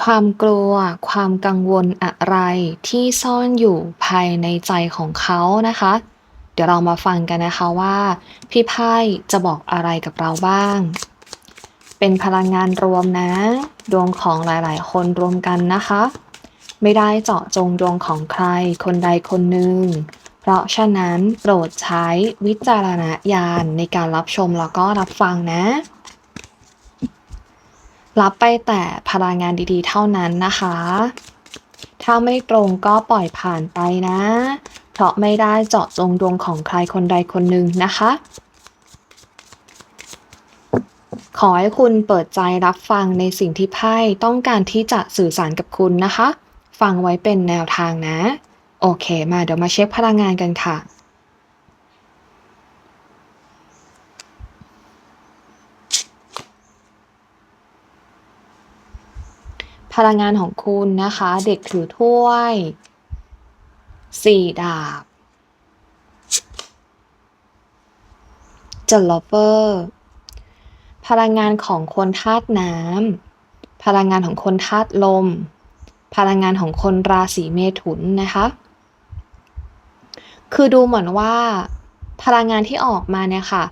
ความกลัว ความกังวลอะไรที่ซ่อนอยู่ภายในใจของเขานะคะ เดี๋ยวเรามาฟังกันนะคะว่า พี่ไพ่จะบอกอะไรกับเราบ้าง เป็นพลังงานรวมนะ ดวงของหลายๆ คนรวมกันนะคะ ไม่ได้เจาะจงดวงของใครคนใดคนหนึ่ง เพราะฉะนั้นโปรดใช้วิจารณญาณในการรับชมแล้วก็รับฟังนะ รับไปแต่พลังงานดีๆ เท่านั้นนะคะ ถ้าไม่ตรงก็ปล่อยผ่านไปนะ เพราะไม่ได้เจาะจงดวงของใครคนใดคนหนึ่งนะคะ ขอให้คุณเปิดใจรับฟังในสิ่งที่ไพ่ต้องการที่จะสื่อสารกับคุณนะคะ ฟังไว้เป็นแนวทางนะ โอเค มาเดี๋ยวมาเช็คพลังงานกันค่ะ พลังงานของคุณนะคะ เด็กถือถ้วยสี่ดาบจัลลอเปอร์พลังงานของคนธาตุน้ำพลังงานของคนธาตุลม พลังงานของคนราศีเมถุนนะคะ คือดูเหมือนว่า พลังงานที่ออกมาเนี่ยค่ะ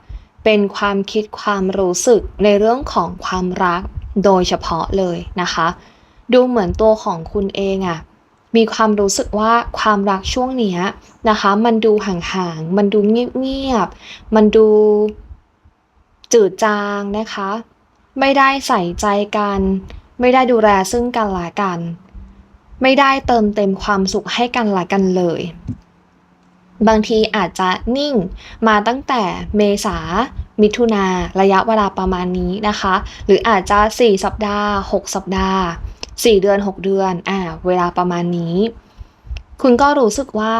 เป็นความคิดความรู้สึกในเรื่องของความรักโดยเฉพาะเลยนะคะ ดูเหมือนตัวของคุณเองอะมีความรู้สึกว่าความรักช่วงเนี้ยนะคะ มันดูห่างๆ มันดูเงียบๆ มันดูจืดจางนะคะ ไม่ได้ใส่ใจกัน ไม่ได้ดูแลซึ่งกันและกัน ไม่ได้เติมเต็มความสุขให้กันและกันเลย บางทีอาจจะนิ่งมาตั้งแต่เมษามิถุนาระยะเวลาประมาณนี้นะคะ หรืออาจจะ 4 สัปดาห์ 6 สัปดาห์ 4 เดือน 6 เดือนอ่าเวลาประมาณนี้ คุณก็รู้สึกว่า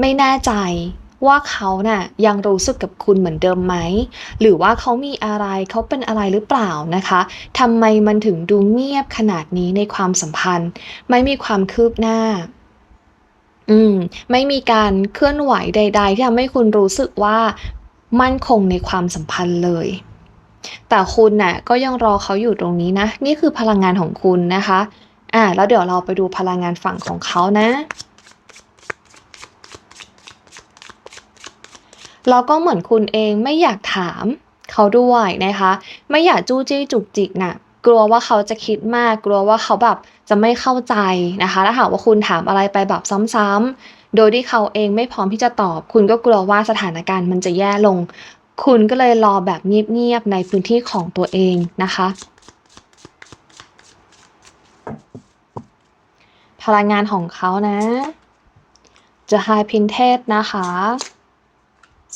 ไม่แน่ใจว่าเขาน่ะยังรู้สึกกับคุณเหมือนเดิมไหม หรือว่าเขามีอะไรเขาเป็นอะไรหรือเปล่านะคะทำไมมันถึงดูเงียบขนาดนี้ในความสัมพันธ์ ไม่มีความคืบหน้า อืม ไม่มีการเคลื่อนไหวใด ๆ ที่ทำให้คุณรู้สึกว่ามั่นคงในความสัมพันธ์เลย แต่คุณน่ะก็ยังรอเขาอยู่ตรงนี้นะ นี่คือพลังงานของคุณนะคะ อ่า แล้วเดี๋ยวเราไปดูพลังงานฝั่งของเขานะแล้วก็เหมือนคุณเองไม่อยากถามเขาด้วยนะคะ ไม่อยากจู้จี้จุกจิกน่ะกลัวว่าเขาจะคิดมาก กลัวว่าเขาแบบจะไม่เข้าใจนะคะถ้าหากว่าคุณถามอะไรไปแบบซ้ำๆโดยที่เขาเองไม่พร้อมที่จะตอบ คุณก็กลัวว่าสถานการณ์มันจะแย่ลง คุณก็เลยรอแบบเงียบๆในพื้นที่ของตัวเองนะคะ พลังงานของเขานะจะไฮพินเทสนะคะ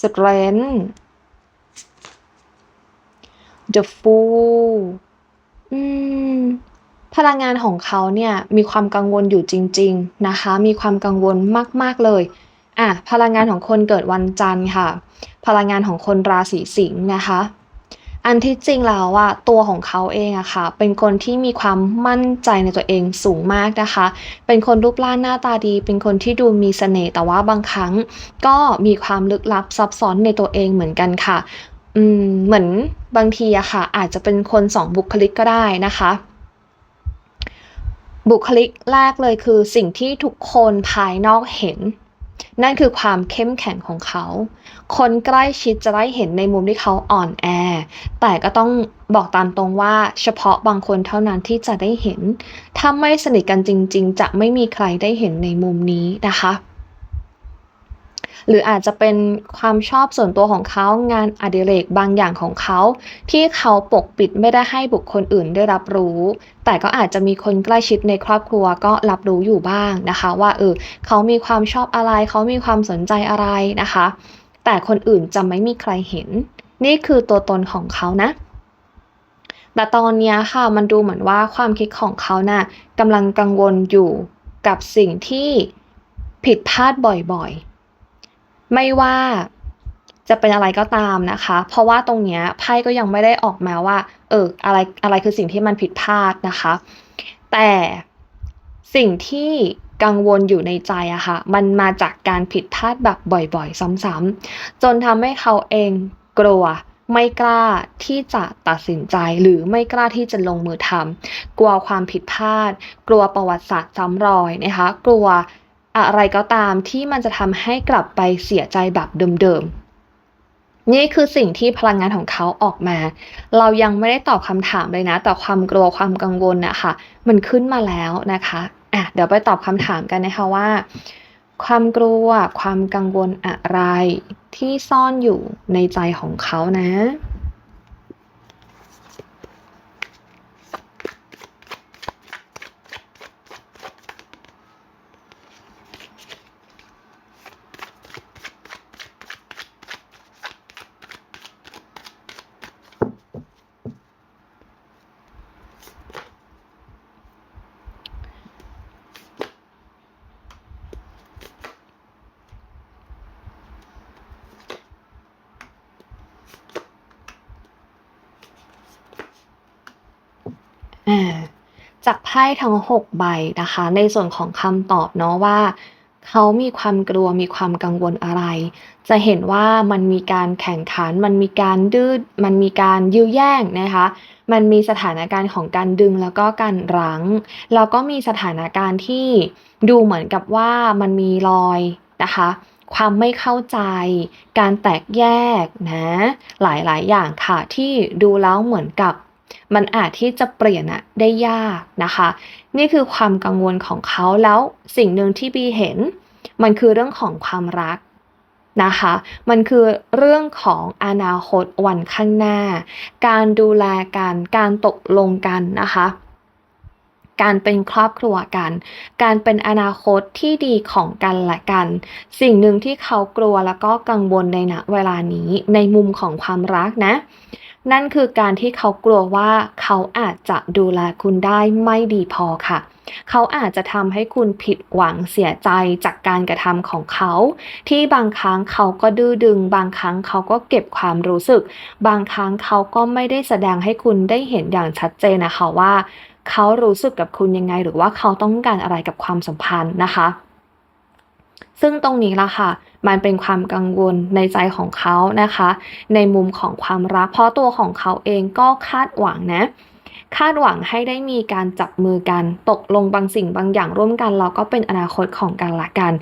สเตรน The Fool อืมพลังงานของเขาเนี่ยมีความกังวลอยู่จริง ๆนะคะ มีความกังวลมาก ๆ เลย อะพลังงานของคนเกิดวันจันทร์ค่ะ พลังงานของคนราศีสิงห์นะคะ อันที่จริงแล้วอะตัวของเขาเองอะค่ะ เป็นคนที่มีความมั่นใจในตัวเองสูงมากนะคะ เป็นคนรูปร่างหน้าตาดี เป็นคนที่ดูมีเสน่ห์แต่ว่าบางครั้ง ก็มีความลึกลับซับซ้อนในตัวเองเหมือนกันค่ะ อืมเหมือนบางทีอะค่ะ อาจจะเป็นคนสองบุคลิกก็ได้นะคะบุคลิกแรกเลยคือสิ่งที่ทุกคนภายนอกเห็น นั่นคือความเข้มแข็งของเขา คนใกล้ชิดจะได้เห็นในมุมที่เขาอ่อนแอ แต่ก็ต้องบอกตามตรงว่าเฉพาะบางคนเท่านั้นที่จะได้เห็น ถ้าไม่สนิทกันจริง ๆ จะไม่มีใครได้เห็นในมุมนี้นะคะ หรืออาจจะเป็นความชอบส่วนตัวของเขางานอดิเรกบางอย่างของเขา ที่เขาปกปิดไม่ได้ให้บุคคลอื่นได้รับรู้ แต่ก็อาจจะมีคนใกล้ชิดในครอบครัวก็รับรู้อยู่บ้างนะคะ ว่าเออเขามีความชอบอะไรเขามีความสนใจอะไรนะคะ แต่คนอื่นจะไม่มีใครเห็น นี่คือตัวตนของเขานะแต่ตอนนี้ค่ะมันดูเหมือนว่าความคิดของเขาน่ะกำลังกังวลอยู่กับสิ่งที่ผิดพลาดบ่อยๆ ไม่ว่าจะเป็นอะไรก็ตามนะคะ เพราะว่าตรงเนี้ยไพ่ก็ยังไม่ได้ออกมาว่า เอออะไรอะไรคือสิ่งที่มันผิดพลาดนะคะ แต่สิ่งที่กังวลอยู่ในใจอะค่ะ มันมาจากการผิดพลาดแบบบ่อยๆ ซ้ำๆจนทำให้เขาเองกลัว ไม่กล้าที่จะตัดสินใจหรือไม่กล้าที่จะลงมือทำกลัวความผิดพลาด กลัวประวัติศาสตร์ซ้ำรอยนะคะ กลัว อะไรก็ตามที่มันจะทำให้กลับไปเสียใจแบบเดิมๆ นี่คือสิ่งที่พลังงานของเขาออกมา เรายังไม่ได้ตอบคำถามเลยนะ แต่ความกลัวความกังวลนะคะมันขึ้นมาแล้วนะคะอะเดี๋ยวไปตอบคำถามกันนะคะว่า ความกลัวความกังวลอะไรที่ซ่อนอยู่ในใจของเขานะ อ่าจากไพ่ทั้ง 6 ใบนะคะ ในส่วนของคำตอบเนาะว่า เขามีความกลัวมีความกังวลอะไร จะเห็นว่ามันมีการแข่งขัน มันมีการดื้อมันมีการยื้อแย่งนะคะ มันมีสถานการณ์ของการดึงแล้วก็การรั้ง แล้วก็มีสถานการณ์ที่ดูเหมือนกับว่ามันมีรอยนะคะ ความไม่เข้าใจ การแตกแยกนะ หลายๆ อย่างค่ะที่ดูแล้วเหมือนกับ มันอาจที่จะเปลี่ยนอะได้ยากนะคะ นี่คือความกังวลของเขาแล้วสิ่งหนึ่งที่บีเห็น มันคือเรื่องของความรักนะคะ มันคือเรื่องของอนาคตวันข้างหน้า การดูแลกันการตกลงกันนะคะการเป็นครอบครัวกัน การเป็นอนาคตที่ดีของกันและกัน สิ่งหนึ่งที่เขากลัวแล้วก็กังวลในณเวลานี้ในมุมของความรักนะ นั่นคือการที่เขากลัวว่าเขาอาจจะดูแลคุณได้ไม่ดีพอค่ะ เขาอาจจะทำให้คุณผิดหวังเสียใจจากการกระทำของเขา ที่บางครั้งเขาก็ดื้อดึง บางครั้งเขาก็เก็บความรู้สึก บางครั้งเขาก็ไม่ได้แสดงให้คุณได้เห็นอย่างชัดเจนนะคะว่า เขารู้สึกกับคุณยังไง หรือว่าเขาต้องการอะไรกับความสัมพันธ์นะคะ ซึ่งตรงนี้ละค่ะ มันเป็นความกังวลในใจของเขานะคะ ในมุมของความรัก เพราะตัวของเขาเองก็คาดหวังนะคาดหวังให้ได้มีการจับมือกันตกลงบางสิ่งบางอย่างร่วมกันแล้วก็เป็นอนาคตของกันละกัน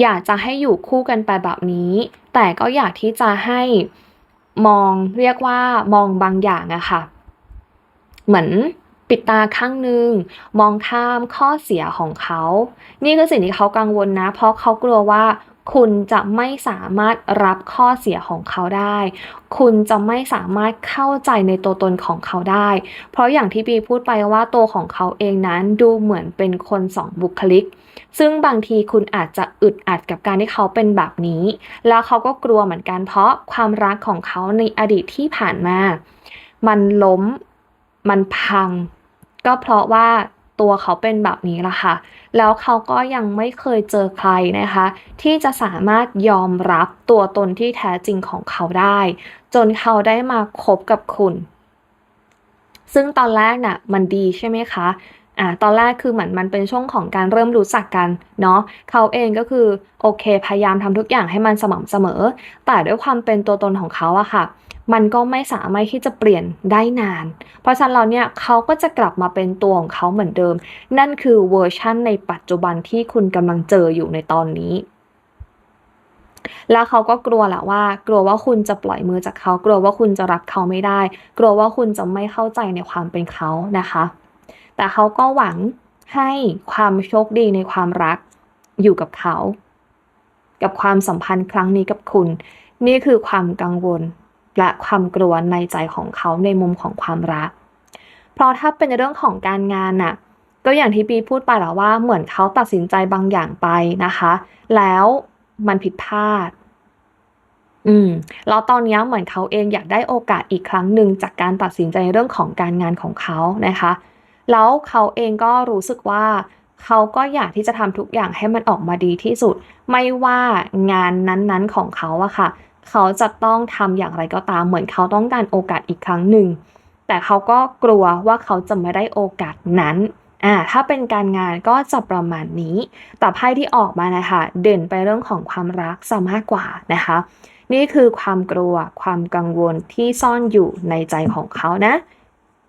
อยากจะให้อยู่คู่กันไปแบบนี้ แต่ก็อยากที่จะให้มองเรียกว่ามองบางอย่างอะค่ะ เหมือน ปิดตาข้างหนึ่งมองข้ามข้อเสียของเขา นี่คือสิ่งที่เขากังวลนะ เพราะเขากลัวว่าคุณจะไม่สามารถรับข้อเสียของเขาได้ คุณจะไม่สามารถเข้าใจในตัวตนของเขาได้ เพราะอย่างที่บีพูดไปว่าตัวของเขาเองนั้นดูเหมือนเป็นคนสองบุคลิก ซึ่งบางทีคุณอาจจะอึดอัดกับการที่เขาเป็นแบบนี้ แล้วเขาก็กลัวเหมือนกัน เพราะความรักของเขาในอดีตที่ผ่านมา มันล้ม มันพัง ก็เพราะว่าตัวเขาเป็นแบบนี้ละค่ะ แล้วเขาก็ยังไม่เคยเจอใครนะคะ ที่จะสามารถยอมรับตัวตนที่แท้จริงของเขาได้ จนเขาได้มาคบกับคุณ ซึ่งตอนแรกน่ะมันดีใช่ไหมคะอ่าตอนแรกคือเหมือนมันเป็นช่วงของการเริ่มรู้จักกันเนาะเขาเองก็คือโอเคพยายามทำทุกอย่างให้มันสม่ำเสมอ แต่ด้วยความเป็นตัวตนของเขาอะค่ะ มันก็ไม่สามารถที่จะเปลี่ยนได้นาน เพราะฉะนั้นเราเนี่ยเขาก็จะกลับมาเป็นตัวของเขาเหมือนเดิม นั่นคือเวอร์ชั่นในปัจจุบันที่คุณกำลังเจออยู่ในตอนนี้ แล้วเขาก็กลัวแหละว่า กลัวว่าคุณจะปล่อยมือจากเขา กลัวว่าคุณจะรักเขาไม่ได้ กลัวว่าคุณจะไม่เข้าใจในความเป็นเขานะคะ แต่เขาก็หวังให้ความโชคดีในความรักอยู่กับเขา กับความสัมพันธ์ครั้งนี้กับคุณ นี่คือความกังวล และความกลัวในใจของเขาในมุมของความรัก เพราะถ้าเป็นเรื่องของการงานน่ะก็อย่างที่ปีพูดไปแล้วว่าเหมือนเขาตัดสินใจบางอย่างไปนะคะ แล้วมันผิดพลาด อืมแล้วตอนนี้เหมือนเขาเองอยากได้โอกาสอีกครั้งหนึ่งจากการตัดสินใจเรื่องของการงานของเขานะคะ แล้วเขาเองก็รู้สึกว่าเขาก็อยากที่จะทำทุกอย่างให้มันออกมาดีที่สุด ไม่ว่างานนั้นๆของเขาอะค่ะ เขาจะต้องทำอย่างไรก็ตามเหมือนเขาต้องการโอกาสอีกครั้งหนึ่ง แต่เขาก็กลัวว่าเขาจะไม่ได้โอกาสนั้นอ่าถ้าเป็นการงานก็จะประมาณนี้ แต่ไพ่ที่ออกมานะคะเด่นไปเรื่องของความรักซะมากกว่านะคะ นี่คือความกลัวความกังวลที่ซ่อนอยู่ในใจของเขานะ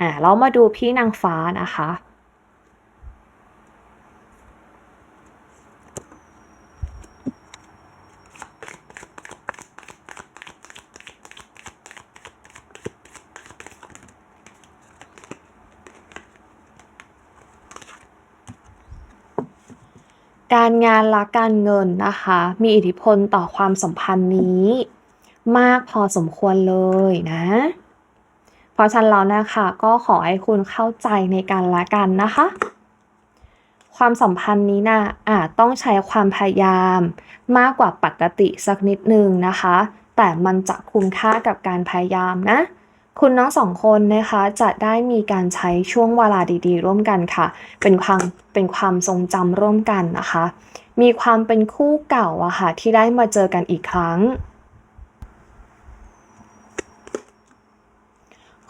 อ่าเรามาดูพี่นางฟ้านะคะ การงานและการเงินนะคะ มีอิทธิพลต่อความสัมพันธ์นี้ มากพอสมควรเลยนะ เพราะฉะนั้นแล้วนะคะก็ขอให้คุณเข้าใจในการละกันนะคะ ความสัมพันธ์นี้นะอาจต้องใช้ความพยายามมากกว่าปกติสักนิดนึงนะคะ แต่มันจะคุ้มค่ากับการพยายามนะ คุณน้องสองคนนะคะจะได้มีการใช้ช่วงเวลาดีๆ ร่วมกันค่ะ เป็นความเป็นความทรงจำร่วมกันนะคะ มีความเป็นคู่เก่าอะค่ะที่ได้มาเจอกันอีกครั้ง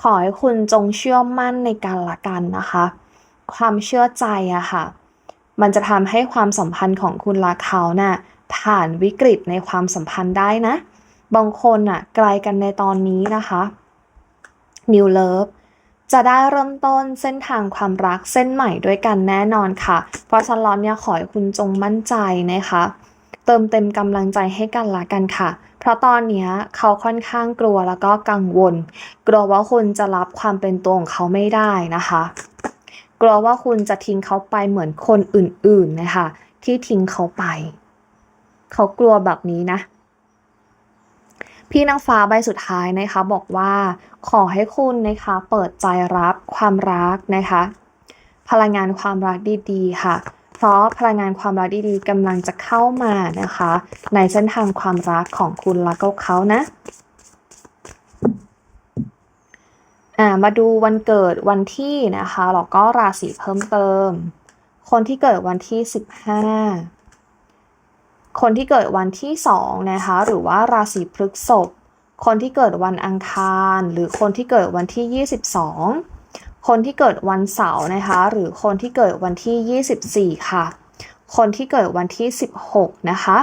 ขอให้คุณจงเชื่อมั่นในการละกันนะคะ ความเชื่อใจอะค่ะ มันจะทำให้ความสัมพันธ์ของคุณและเขาน่ะผ่านวิกฤตในความสัมพันธ์ได้นะ บางคนน่ะไกลกันในตอนนี้นะคะ New Love จะได้เริ่มต้นเส้นทางความรักเส้นใหม่ด้วยกันแน่นอนค่ะ เพราะฉะนั้นเนี่ยขอให้คุณจงมั่นใจนะคะ เติมเต็มกำลังใจให้กันละกันค่ะ เพราะตอนเนี้ยเขาค่อนข้างกลัวแล้วก็กังวล กลัวว่าคุณจะรับความเป็นตัวของเขาไม่ได้นะคะ กลัวว่าคุณจะทิ้งเขาไปเหมือนคนอื่นๆนะคะ ที่ทิ้งเขาไป เขากลัวแบบนี้นะ พี่นางฟ้าใบสุดท้ายนะคะบอกว่าขอให้คุณนะคะเปิดใจรับความรักนะคะ พลังงานความรักดีๆ ค่ะ เพราะพลังงานความรักดีๆกำลังจะเข้ามานะคะ ในเส้นทางความรักของคุณและก็เขานะมาดูวันเกิดวันที่นะคะแล้วก็ราศีเพิ่มเติม คนที่เกิดวันที่ 15 คนที่เกิดวันที่2นะคะหรือว่าราศีพฤษภคนที่เกิดวันอังคาร หรือคนที่เกิดวันที่ 22 คนที่เกิดวันเสาร์นะคะหรือคนที่เกิดวันที่ 24 ค่ะ คนที่เกิดวันที่ 16 นะคะ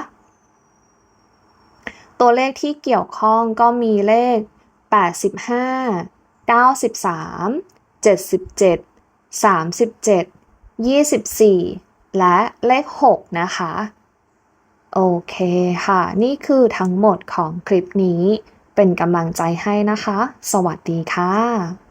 ตัวเลขที่เกี่ยวข้องก็มีเลข 85 93 77 37 24 และเลข 6 นะคะ โอเคค่ะ นี่คือทั้งหมดของคลิปนี้ เป็นกำลังใจให้นะคะ สวัสดีค่ะ